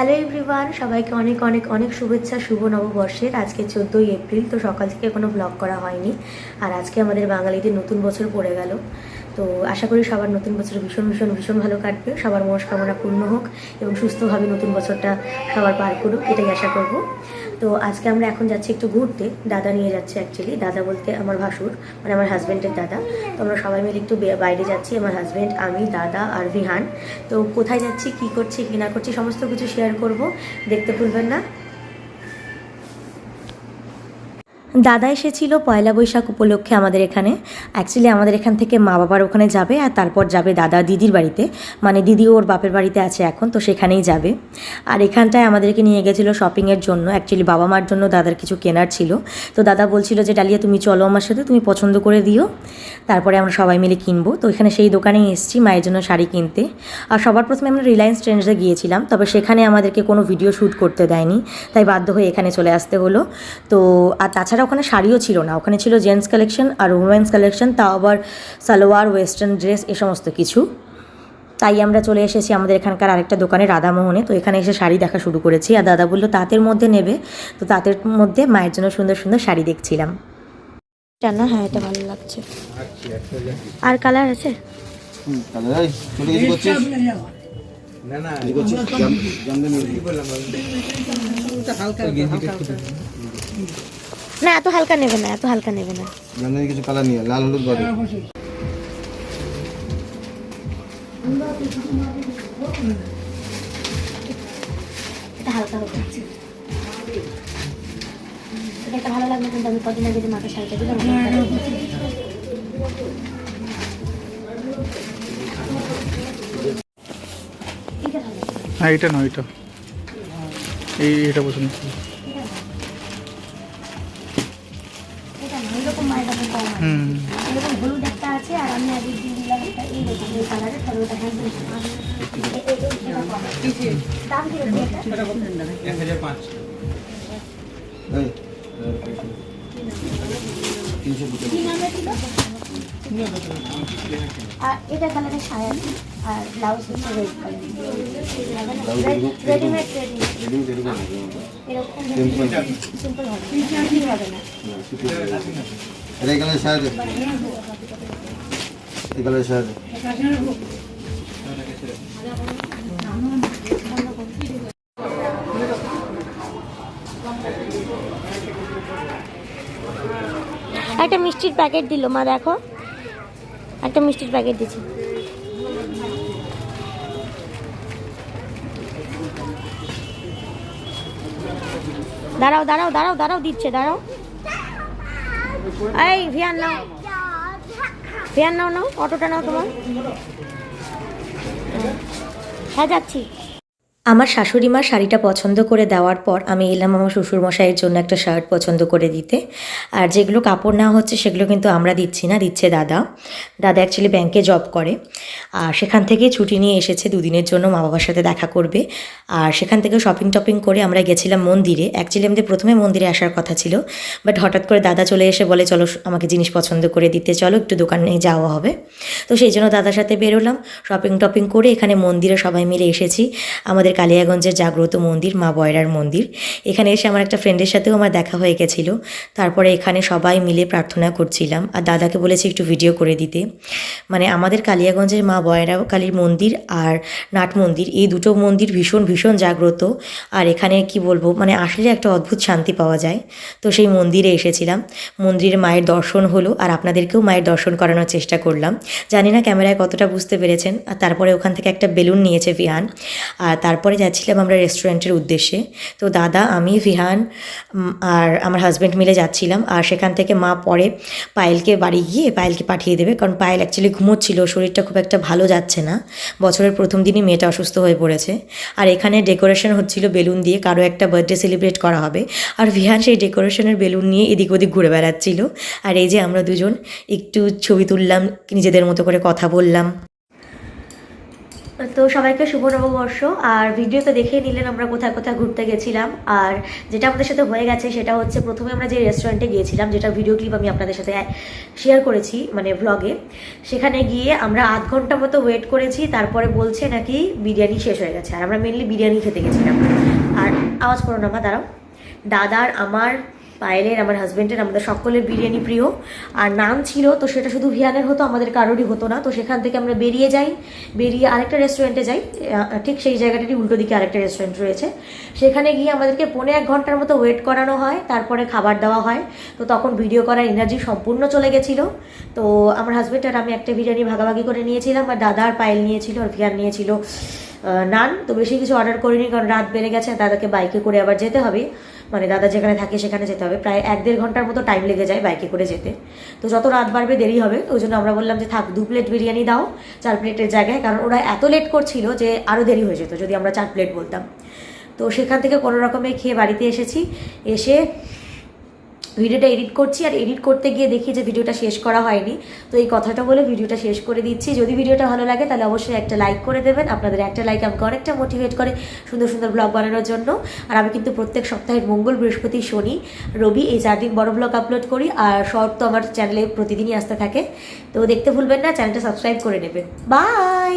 Hello everyone সবাইকে অনেক অনেক অনেক শুভেচ্ছা, শুভ নববর্ষের। আজকে চোদ্দোই এপ্রিল, তো সকাল থেকে কোনো ব্লগ করা হয়নি। আর আজকে আমাদের বাঙালিদের নতুন বছর পড়ে গেল। তো আশা করি সবার নতুন বছর ভীষণ ভীষণ ভীষণ ভালো কাটবে। সবার মনস্কামনা পূর্ণ হোক এবং সুস্থভাবে নতুন বছরটা সবার পার করুক, এটাই আশা করব। তো আজকে আমরা এখন যাচ্ছি একটু ঘুরতে। দাদা নিয়ে যাচ্ছে অ্যাকচুয়ালি দাদা বলতে আমার ভাসুর মানে আমার হাজব্যান্ডের দাদা। তো আমরা সবাই মিলে একটু বাইরে যাচ্ছি, আমার হাজব্যান্ড আমি, দাদা আর ভিহান তো কোথায় যাচ্ছি, কি করছি, কি না করছি, সমস্ত কিছু শেয়ার করব। দেখতে ভুলবেন না। দাদা এসেছিল পয়লা বৈশাখ উপলক্ষে আমাদের এখানে। অ্যাকচুয়ালি আমাদের এখান থেকে মা বাবার ওখানে যাবে আর তারপর যাবে দাদা দিদির বাড়িতে। মানে দিদি ওর বাপের বাড়িতে আছে এখন, তো সেখানেই যাবে। আর এখানটায় আমাদেরকে নিয়ে গেছিল শপিংয়ের জন্য। অ্যাকচুয়ালি বাবা মার জন্য দাদার কিছু কেনার ছিল। তো দাদা বলছিল যে, ডালিয়া, তুমি চলো আমার সাথে, তুমি পছন্দ করে দিও। তারপরে আমরা সবাই মিলে কিনবো। তো এখানে সেই দোকানেই এসেছি মায়ের জন্য শাড়ি কিনতে। আর সবার প্রথমে আমরা রিলায়েন্স ট্রেন্ডসে গিয়েছিলাম, তবে সেখানে আমাদেরকে কোনো ভিডিও শ্যুট করতে দেয়নি। তাই বাধ্য হয়ে এখানে চলে আসতে হলো। তো, আর তাছাড়া ওখানে শাড়িও ছিল না। ওখানে ছিল জেন্টস কালেকশন আর উমেন্স কালেকশন তাও আবার সালোয়ার ওয়েস্টার্ন ড্রেস এ সমস্ত কিছু। তাই আমরা চলে এসেছি আমাদের এখানকার আরেকটা দোকানে রাধামোহনে। তো এখানে এসে শাড়ি দেখা শুরু করেছি আর দাদা বলল তাঁতের মধ্যে নেবে। তো তাঁতের মধ্যে মায়ের জন্য সুন্দর সুন্দর শাড়ি দেখছিলাম। না হ্যাঁ এটা ভালো লাগছে। আর কালার আছে? না এত হালকা নেবে না এত হালকা নেবে না। জামদানি কিছু কালার নিয়ে লাল হলুদ বাদে এটা হালকা হতে এটা ভালো লাগল কিন্তু আমি কদিন আগে যে মাথা শাড়িটা দিলাম ওটা এটা ভালো লাগছে। এটা নয় এটা। এই এটা পছন্দ এরকম হলুদ একটা আছে আর আমি আগে দিয়ে এই কালারের আর এটা কালারের সায়া আর ব্লাউজ রেড কালার রেডিমেড হবে না একটা মিষ্টির প্যাকেট দিল, মা, দেখো। একটা মিষ্টির প্যাকেট দিচ্ছে। দাঁড়াও দাঁড়াও দাঁড়াও দাঁড়াও, দিচ্ছে, দাঁড়াও। এই ভিয়ান নাও। ভিয়ান নাও নাও। অটোটা নাও তোমার। হ্যাঁ যাচ্ছি। আমার শাশুড়ি মা শাড়িটা পছন্দ করে দেওয়ার পর আমি এলাম আমার শ্বশুর মশাইয়ের জন্য একটা শার্ট পছন্দ করে দিতে। আর যেগুলো কাপড় না হচ্ছে সেগুলো কিন্তু আমরা দিচ্ছি না, দিচ্ছে দাদা। দাদা অ্যাকচুয়ালি ব্যাংকে জব করে। আর সেখান থেকে ছুটি নিয়ে এসেছে, দুদিনের জন্য মা বাবার সাথে দেখা করবে। আর সেখান থেকে শপিং টপিং করে আমরা গেছিলাম মন্দিরে। অ্যাকচুয়ালি আমাদের প্রথমে মন্দিরে আসার কথা ছিল। বাট হঠাৎ করে দাদা চলে এসে বলে, চলো আমাকে জিনিস পছন্দ করে দিতে চলো, একটু দোকানে যাওয়া হবে। তো সেই জন্য দাদার সাথে বেরোলাম। শপিং টপিং করে এখানে মন্দিরে সবাই মিলে এসেছি। আমাদের কালিয়াগঞ্জের জাগ্রত মন্দির মা বয়রার মন্দির। এখানে এসে আমার একটা ফ্রেন্ডের সাথেও আমার দেখা হয়ে গেছিল। তারপরে এখানে সবাই মিলে প্রার্থনা করছিলাম। আর দাদাকে বলেছি একটু ভিডিও করে দিতে। মানে আমাদের কালিয়াগঞ্জের মা বয়রা কালীর মন্দির আর নাট মন্দির, এই দুটো মন্দির ভীষণ ভীষণ জাগ্রত। আর এখানে কি বলব মানে আসলে একটা অদ্ভুত শান্তি পাওয়া যায়। তো সেই মন্দিরে এসেছিলাম। মন্দিরে মায়ের দর্শন হলো আর আপনাদেরকেও মায়ের দর্শন করানোর চেষ্টা করলাম। জানি না ক্যামেরায় কতটা বুঝতে পেরেছেন। আর তারপরে ওখান থেকে একটা বেলুন নিয়েছে ভিহান আর তারপরে যাচ্ছিলাম আমরা রেস্টুরেন্টের উদ্দেশ্যে। তো দাদা, আমি ভিহান আর আমার হাজব্যান্ড মিলে যাচ্ছিলাম। আর সেখান থেকে মা পরে পায়েলকে বাড়ি গিয়ে পায়েলকে পাঠিয়ে দেবে। কারণ পায়েল অ্যাকচুয়ালি ঘুমোচ্ছিল, শরীরটা খুব একটা ভালো যাচ্ছে না। বছরের প্রথম দিনই মেয়েটা অসুস্থ হয়ে পড়েছে। আর এখানে ডেকোরেশন হচ্ছিল বেলুন দিয়ে, কারও একটা বার্থডে সেলিব্রেট করা হবে। আর ভিহান সেই ডেকোরেশনের বেলুন নিয়ে এদিক ওদিক ঘুরে বেড়াচ্ছিল। আর এই যে আমরা দুজন একটু ছবি তুললাম, নিজেদের মতো করে কথা বললাম। তো সবাইকে শুভ নববর্ষ। আর ভিডিওতে দেখে নিলেন আমরা কোথায় কোথায় ঘুরতে গেছিলাম। আর যেটা আমাদের সাথে হয়ে গেছে সেটা হচ্ছে প্রথমে আমরা যে রেস্টুরেন্টে গিয়েছিলাম, যেটা ভিডিও ক্লিপ আমি আপনাদের সাথে শেয়ার করেছি মানে ব্লগে সেখানে গিয়ে আমরা আধ ঘণ্টা মতো ওয়েট করেছি, তারপরে বলছে নাকি বিরিয়ানি শেষ হয়ে গেছে। আর আমরা মেনলি বিরিয়ানি খেতে গেছিলাম। আর আওয়াজ করো না মা, দাঁড়াও। দাদার, আমার পায়েলের, আমার হাজব্যান্ডের আমাদের সকলের বিরিয়ানি প্রিয়। আর নাম ছিল, তো সেটা শুধু ভিয়ানের হতো, আমাদের কারোরই হতো না। তো সেখান থেকে আমরা বেরিয়ে যাই, বেরিয়ে আরেকটা রেস্টুরেন্টে যাই। ঠিক সেই জায়গাটারই উল্টো দিকে আরেকটা রেস্টুরেন্ট রয়েছে। সেখানে গিয়ে আমাদেরকে পৌনে এক ঘণ্টার মতো ওয়েট করানো হয়, তারপরে খাবার দেওয়া হয়। তো তখন ভিডিও করার এনার্জি সম্পূর্ণ চলে গেছিল। তো আমার হাজব্যান্ড আর আমি একটা বিরিয়ানি ভাগাভাগি করে নিয়েছিলাম, আর দাদা আর পায়েল নিয়েছিল, আর ভিয়ান নিয়েছিল নান। তো বেশি কিছু অর্ডার করিনি, কারণ রাত বেড়ে গেছে দাদাকে বাইকে করে আবার যেতে হবে। মানে দাদা যেখানে থাকে সেখানে যেতে হবে। প্রায় এক দেড় ঘণ্টার মতো টাইম লেগে যায় বাইকে করে যেতে। তো যত রাত বাড়বে দেরি হবে, ওই জন্য আমরা বললাম যে, থাক, দু প্লেট বিরিয়ানি দাও চার প্লেটের জায়গায়। কারণ ওরা এত লেট করছিল যে আরও দেরি হয়ে যেত, যদি আমরা চার প্লেট বলতাম। তো সেখান থেকে কোনো রকমে খেয়ে বাড়িতে এসেছি। এসে ভিডিওটা এডিট করছি আর এডিট করতে গিয়ে দেখি যে ভিডিওটা শেষ করা হয়নি। তো এই কথাটা বলে ভিডিওটা শেষ করে দিচ্ছি। যদি ভিডিওটা ভালো লাগে তাহলে অবশ্যই একটা লাইক করে দেবেন। আপনাদের একটা লাইক আমাকে অনেকটা মোটিভেট করে সুন্দর সুন্দর ব্লগ বানানোর জন্য। আর আমি কিন্তু প্রত্যেক সপ্তাহে মঙ্গল, বৃহস্পতি, শনি, রবি এই চার দিন বড় ব্লগ আপলোড করি। আর শর্ট তো আমার চ্যানেলে প্রতিদিনই আসতে থাকে। তো দেখতে ভুলবেন না চ্যানেলটা সাবস্ক্রাইব করে নেবেন। বাই